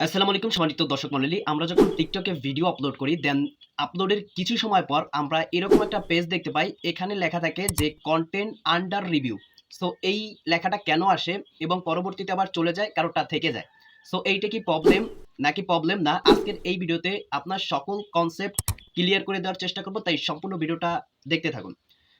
আসসালামু আলাইকুম, সম্মানিত দর্শক মণ্ডলী আমরা যখন টিকটকে ভিডিও আপলোড করি দেন আপলোডের কিছু সময় পর আমরা এরকম একটা পেজ দেখতে পাই, এখানে লেখা থাকে যে কন্টেন্ট আন্ডার রিভিউ সো এই লেখাটা কেন আসে এবং পরবর্তীতে আবার চলে যায় কারোটা থেকে যায়। সো এইটা কি প্রবলেম নাকি প্রবলেম না? আজকের এই ভিডিওতে আপনার সকল কনসেপ্ট ক্লিয়ার করে দেওয়ার চেষ্টা করব, তাই সম্পূর্ণ ভিডিওটা দেখতে থাকুন।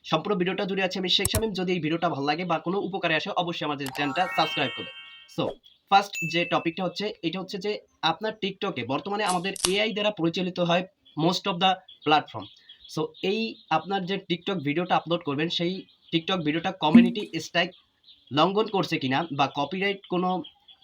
সম্পূর্ণ ভিডিওটা জুড়ে আছে আমি শেখ শামীম। যদি এই ভিডিওটা ভালো লাগে বা কোনো উপকারে আসে, অবশ্যই আমাদের চ্যানেলটা সাবস্ক্রাইব করবে সো ফার্স্ট যে টপিকটা হচ্ছে, এটা হচ্ছে যে আপনার টিকটকে বর্তমানে আমাদের এআই দ্বারা পরিচালিত হয় most of the platform so এই আপনার যে টিকটক ভিডিওটা আপলোড করবেন, সেই টিকটক ভিডিওটা কমিউনিটি স্ট্রাইক লঙ্ঘন করছে কিনা বা কপিরাইট কোনো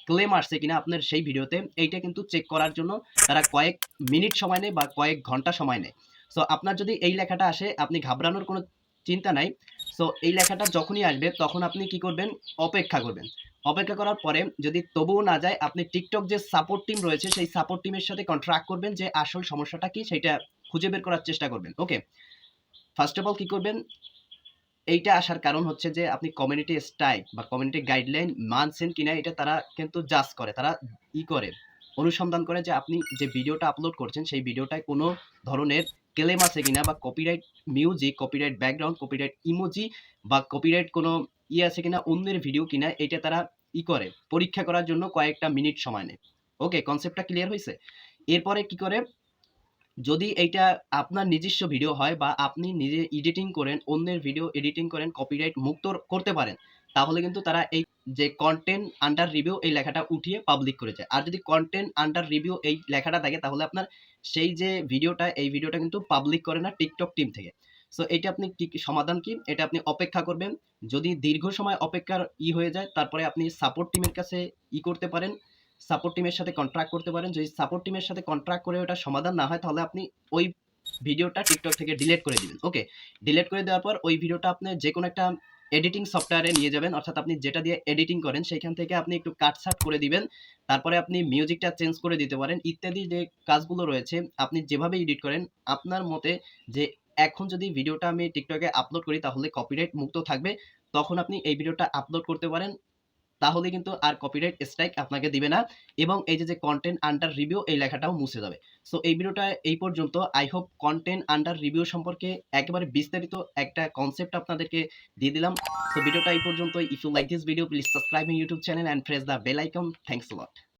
ক্লেম আসছে কিনা আপনার সেই ভিডিওতে এইটা কিন্তু চেক করার জন্য তারা কয়েক মিনিট সময় নেয় বা কয়েক ঘণ্টা সময় নেয়। সো আপনার যদি এই লেখাটা আসে, আপনি ঘাবড়ানোর কোনো চিন্তা নাই। সো এই লেখাটা যখনই আসবে, তখন আপনি কি করবেন? অপেক্ষা করবেন। অপেক্ষা করার পরে যদি তবুও না যায়, আপনি টিকটক যে সাপোর্ট টিম রয়েছে, সেই সাপোর্ট টিমের সাথে কন্ট্রাক্ট করবেন যে আসল সমস্যাটা কি, সেটা খুঁজে বের করার চেষ্টা করবেন। ওকে ফার্স্ট অফ অল কি করবেন? এইটা আসার কারণ হচ্ছে যে, আপনি কমিউনিটি স্ট্রাইক বা কমিউনিটি গাইডলাইন মানছেন কিনা এটা তারা কিন্তু জাজ করে, তারা ই করে। অনুসন্ধান করে যে আপনি যে ভিডিওটা আপলোড করছেন, সেই ভিডিওটায় কোনো ধরনের ক্লেম আছে কিনা বা copyright music copyright background copyright emoji বা কপিরাইট কোনো ই আছে কিনা, অন্যের ভিডিও কিনা, এটা তারা ই করে। পরীক্ষা করার জন্য কয়েকটা মিনিট সময় নেয়। ওকে কনসেপ্টটা ক্লিয়ার হয়েছে এরপরে কি করে? যদি এইটা আপনার নিজস্ব ভিডিও হয় বা আপনি নিজে এডিটিং করেন, অন্যের ভিডিও এডিটিং করেন কপিরাইট মুক্ত করতে পারেন, তাহলে কিন্তু তারা এই যে কন্টেন্ট আন্ডার রিভিউ এই লেখাটা উঠিয়ে পাবলিক করে যায়। আর যদি কন্টেন্ট আন্ডার রিভিউ এই লেখাটা থাকে, তাহলে আপনার সেই যে ভিডিওটা এই ভিডিওটা কিন্তু পাবলিক করে না টিকটক টিম থেকে। সো এটা আপনি কি, সমাধান কি? এটা আপনি অপেক্ষা করবেন। যদি দীর্ঘ সময় অপেক্ষার ই হয়ে যায়, তারপরে আপনি সাপোর্ট টিমের কাছে ই করতে পারেন। সাপোর্ট টিমের সাথে কন্ট্রাক্ট করতে পারেন। যদি সাপোর্ট টিমের সাথে কন্ট্রাক্ট করে ওটা সমাধান না হয়, তাহলে আপনি ওই ভিডিওটা টিকটক থেকে ডিলিট করে দিবেন। ওকে ডিলিট করে দেওয়ার পর ওই ভিডিওটা আপনি যে কোনো একটা এডিটিং সফটওয়্যারে নিয়ে যাবেন। অর্থাৎ আপনি যেটা দিয়ে এডিটিং করেন, সেইখান থেকে আপনি একটু কাটছাট করে দিবেন। তারপরে আপনি মিউজিকটা চেঞ্জ করে দিতে পারেন। ইত্যাদি যে কাজগুলো রয়েছে, আপনি যেভাবে এডিট করেন, আপনার মতে যে এখন যদি ভিডিওটা আমি টিকটকে আপলোড করি, তাহলে কপিরাইট মুক্ত থাকবে। তখন আপনি এই ভিডিওটা আপলোড করতে পারেন। তাহলে কিন্তু আর কপিরাইট স্ট্রাইক আপনাকে দিবে না। এবং এই যে যে কন্টেন্ট আন্ডার রিভিউ এই লেখাটাও মুছে যাবে। সো এই ভিডিওটা এই পর্যন্ত। I hope content under review সম্পর্কে একেবারে বিস্তারিত একটা কনসেপ্ট আপনাদেরকে দিয়ে দিলাম। সো ভিডিওটা এই পর্যন্ত if you like this video please subscribe YouTube channel and press the bell icon thanks lot